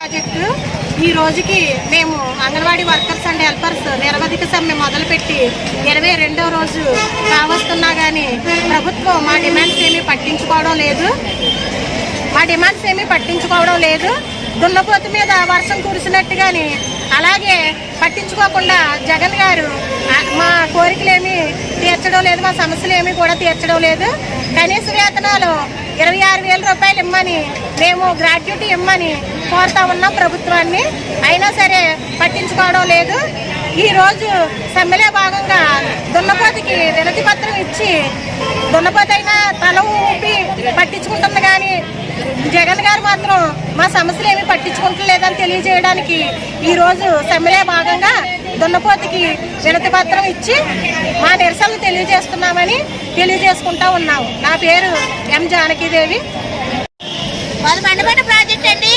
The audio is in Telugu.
ప్రాజెక్టు. ఈ రోజుకి మేము అంగన్వాడీ వర్కర్స్ అండ్ హెల్పర్స్ నిరవధిక సమ్మె మొదలుపెట్టి ఇరవై రెండో రోజు కావస్తున్నా కానీ ప్రభుత్వం మా డిమాండ్స్ ఏమీ పట్టించుకోవడం లేదు. మా డిమాండ్స్ ఏమీ పట్టించుకోవడం లేదు. దున్నపోతు మీద వర్షం కురిసినట్టుగాని అలాగే పట్టించుకోకుండా జగన్ గారు మా కోరికలేమీ తీర్చడం లేదు మా సమస్యలు ఏమీ కూడా తీర్చడం లేదు. కనీస వేతనాలు ఇరవై ఆరు వేల రూపాయలు ఇమ్మని మేము గ్రాడ్యుటీ ఇమ్మని కోరుతా ఉన్నాం ప్రభుత్వాన్ని. అయినా సరే పట్టించుకోవడం లేదు. ఈ రోజు సమ్మెలో భాగంగా దున్నపోతికి వినతి పత్రం ఇచ్చి దున్నపోతి అయినా తల ఊపి పట్టించుకుంటుంది కానీ జగన్ గారు మాత్రం మా సమస్యలు ఏమీ పట్టించుకుంటలేదని తెలియజేయడానికి ఈ రోజు సమ్మెలో భాగంగా దున్నపోతుకి వినతి పత్రం ఇచ్చి మా నిరసనలు తెలియజేస్తున్నామని తెలియజేసుకుంటా ఉన్నాము. నా పేరు ఎం జానకీదేవి. మాది మండపేట ప్రాజెక్ట్ అండి.